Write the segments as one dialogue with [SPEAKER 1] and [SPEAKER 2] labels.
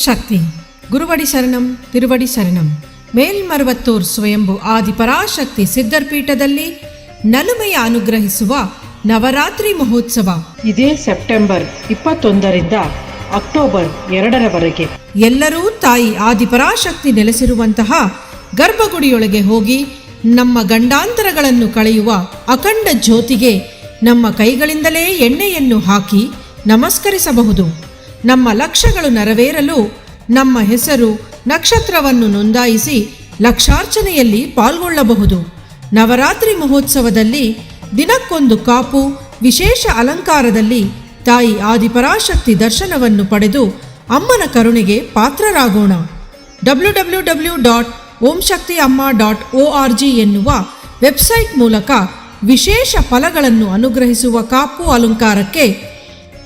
[SPEAKER 1] ಶಕ್ತಿ. ಗುರುವಡಿ ಶರಣಂ ತಿರುವಡಿ ಶರಣಂ. ಮೇಲ್ಮರವತ್ತೂರ್ ಸ್ವಯಂಭು ಆದಿಪರಾಶಕ್ತಿ ಸಿದ್ಧರ್ಪೀಠದಲ್ಲಿ ನಲುಮೆಯ ಅನುಗ್ರಹಿಸುವ ನವರಾತ್ರಿ ಮಹೋತ್ಸವ.
[SPEAKER 2] ಇದೇ ಸೆಪ್ಟೆಂಬರ್ ಇಪ್ಪತ್ತೊಂದರಿಂದ ಅಕ್ಟೋಬರ್ ಎರಡರವರೆಗೆ.
[SPEAKER 1] ಎಲ್ಲರೂ ತಾಯಿ ಆದಿಪರಾಶಕ್ತಿ ನೆಲೆಸಿರುವಂತಹ ಗರ್ಭಗುಡಿಯೊಳಗೆ ಹೋಗಿ ನಮ್ಮ ಗಂಡಾಂತರಗಳನ್ನು ಕಳೆಯುವ ಅಖಂಡ ಜ್ಯೋತಿಗೆ ನಮ್ಮ ಕೈಗಳಿಂದಲೇ ಎಣ್ಣೆಯನ್ನು ಹಾಕಿ ನಮಸ್ಕರಿಸಬಹುದು. ನಮ್ಮ ಲಕ್ಷ್ಯಗಳು ನೆರವೇರಲು ನಮ್ಮ ಹೆಸರು ನಕ್ಷತ್ರವನ್ನು ನೋಂದಾಯಿಸಿ ಲಕ್ಷಾರ್ಚನೆಯಲ್ಲಿ ಪಾಲ್ಗೊಳ್ಳಬಹುದು. ನವರಾತ್ರಿ ಮಹೋತ್ಸವದಲ್ಲಿ ದಿನಕ್ಕೊಂದು ಕಾಪು, ವಿಶೇಷ ಅಲಂಕಾರದಲ್ಲಿ ತಾಯಿ ಆದಿಪರಾಶಕ್ತಿ ದರ್ಶನವನ್ನು ಪಡೆದು ಅಮ್ಮನ ಕರುಣೆಗೆ ಪಾತ್ರರಾಗೋಣ. W W W dot Om Amma dot O R G ಎನ್ನುವ ವೆಬ್ಸೈಟ್ ಮೂಲಕ ವಿಶೇಷ ಫಲಗಳನ್ನು ಅನುಗ್ರಹಿಸುವ ಕಾಪು ಅಲಂಕಾರಕ್ಕೆ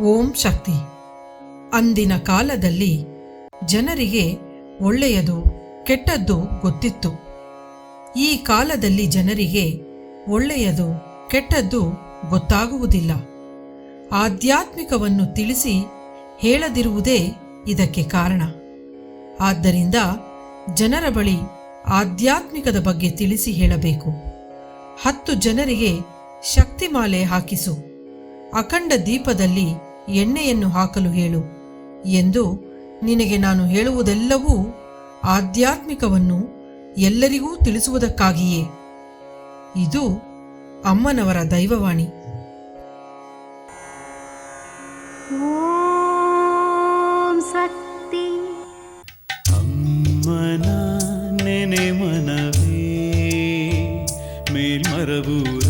[SPEAKER 1] ಓಂ ಶಕ್ತಿ. ಅಂದಿನ ಕಾಲದಲ್ಲಿ ಜನರಿಗೆ ಒಳ್ಳೆಯದು ಕೆಟ್ಟದ್ದು ಗೊತ್ತಿತ್ತು. ಈ ಕಾಲದಲ್ಲಿ ಜನರಿಗೆ ಒಳ್ಳೆಯದು ಕೆಟ್ಟದ್ದು ಗೊತ್ತಾಗುವುದಿಲ್ಲ. ಆಧ್ಯಾತ್ಮಿಕವನ್ನು ತಿಳಿಸಿ ಹೇಳದಿರುವುದೇ ಇದಕ್ಕೆ ಕಾರಣ. ಆದ್ದರಿಂದ ಜನರ ಬಳಿ ಆಧ್ಯಾತ್ಮಿಕದ ಬಗ್ಗೆ ತಿಳಿಸಿ ಹೇಳಬೇಕು. ಹತ್ತು ಜನರಿಗೆ ಶಕ್ತಿಮಾಲೆ ಹಾಕಿಸು. ಅಖಂಡ ದೀಪದಲ್ಲಿ ಎಣ್ಣೆಯನ್ನು ಹಾಕಲು ಹೇಳು ಎಂದು ನಿನಗೆ ನಾನು ಹೇಳುವುದೆಲ್ಲವೂ ಆಧ್ಯಾತ್ಮಿಕವನ್ನು ಎಲ್ಲರಿಗೂ ತಿಳಿಸುವುದಕ್ಕಾಗಿಯೇ. ಇದು ಅಮ್ಮನವರ ದೈವವಾಣಿ.
[SPEAKER 3] ಓಂ
[SPEAKER 4] ಅಮ್ಮನ ನೆನೆ ಮನವೇ ಮೇಲ್ಮರವು